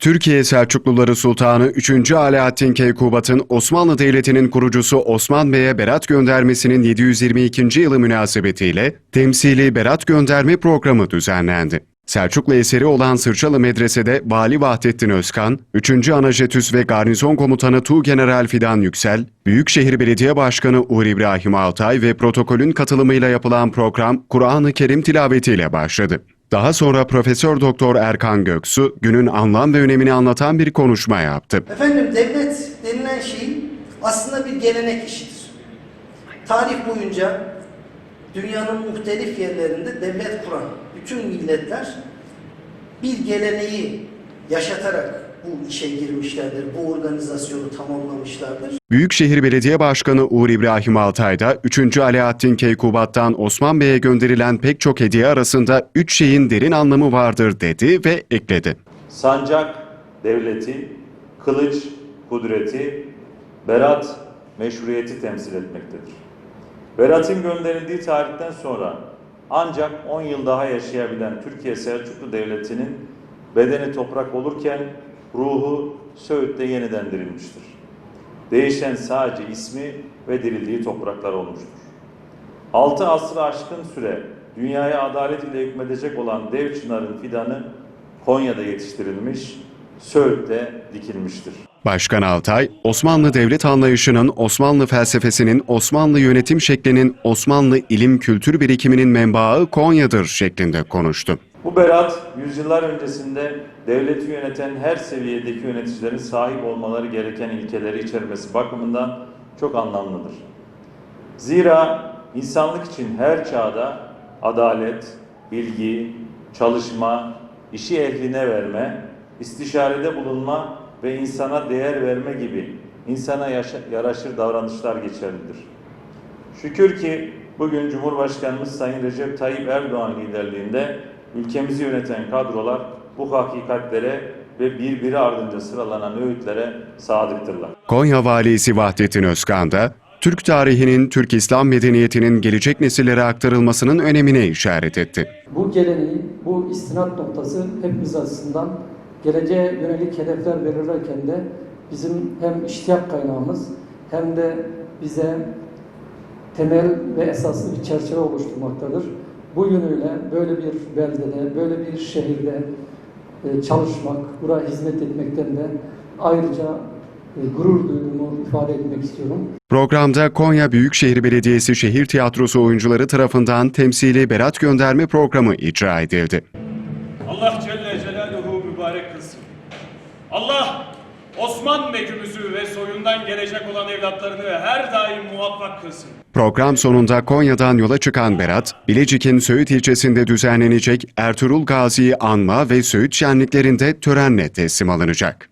Türkiye Selçukluları Sultanı 3. Alaaddin Keykubat'ın Osmanlı Devleti'nin kurucusu Osman Bey'e berat göndermesinin 722. yılı münasebetiyle temsili berat gönderme programı düzenlendi. Selçuklu eseri olan Sırçalı Medrese'de Vali Vahdettin Özkan, 3. Anajetüs ve Garnizon Komutanı Tuğgeneral Fidan Yüksel, Büyükşehir Belediye Başkanı Uğur İbrahim Altay ve protokolün katılımıyla yapılan program Kur'an-ı Kerim tilavetiyle başladı. Daha sonra Profesör Doktor Erkan Göksu günün anlam ve önemini anlatan bir konuşma yaptı. Efendim devlet denilen şey aslında bir gelenek işidir. Tarih boyunca dünyanın muhtelif yerlerinde devlet kuran bütün milletler bir geleneği yaşatarak bu işe girmişlerdir, bu organizasyonu tamamlamışlardır. Büyükşehir Belediye Başkanı Uğur İbrahim Altay da 3. Alaaddin Keykubat'tan Osman Bey'e gönderilen pek çok hediye arasında üç şeyin derin anlamı vardır dedi ve ekledi. sancak devleti, kılıç kudreti, berat meşruiyeti temsil etmektedir. Berat'ın gönderildiği tarihten sonra ancak 10 yıl daha yaşayabilen Türkiye Selçuklu Devleti'nin bedeni toprak olurken ruhu Söğüt'te yeniden dirilmiştir. Değişen sadece ismi ve dirildiği topraklar olmuştur. Altı asrı aşkın süre dünyaya adalet ile hükmedecek olan dev çınarın fidanı Konya'da yetiştirilmiş, Söğüt'te dikilmiştir. Başkan Altay, Osmanlı devlet anlayışının, Osmanlı felsefesinin, Osmanlı yönetim şeklinin, Osmanlı ilim kültür birikiminin menbaı Konya'dır şeklinde konuştu. Bu berat yüzyıllar öncesinde devleti yöneten her seviyedeki yöneticilerin sahip olmaları gereken ilkeleri içermesi bakımından çok anlamlıdır. Zira insanlık için her çağda adalet, bilgi, çalışma, işi ehline verme, istişarede bulunma ve insana değer verme gibi insana yaraşır davranışlar geçerlidir. Şükür ki bugün Cumhurbaşkanımız Sayın Recep Tayyip Erdoğan liderliğinde ülkemizi yöneten kadrolar bu hakikatlere ve birbiri ardınca sıralanan öğütlere sadıktırlar. Konya Valisi Vahdettin Özkan da, Türk tarihinin, Türk İslam medeniyetinin gelecek nesillere aktarılmasının önemine işaret etti. Bu geleneği, bu istinat noktası hepimiz açısından geleceğe yönelik hedefler belirlerken de bizim hem iştiyak kaynağımız hem de bize temel ve esaslı bir çerçeve oluşturmaktadır. Bu yönüyle böyle bir beldede, böyle bir şehirde e, çalışmak, buraya hizmet etmekten de ayrıca e, gurur duyduğumu ifade etmek istiyorum. Programda Konya Büyükşehir Belediyesi Şehir Tiyatrosu oyuncuları tarafından temsili berat gönderme programı icra edildi. Allah Celle Celaluhu mübarek kılsın. Allah Osman Mekümüzü ve soyundan gelecek olan evlatlarını her daim muvaffak kılsın. Program sonunda Konya'dan yola çıkan Berat, Bilecik'in Söğüt ilçesinde düzenlenecek Ertuğrul Gazi'yi anma ve Söğüt şenliklerinde törenle teslim alınacak.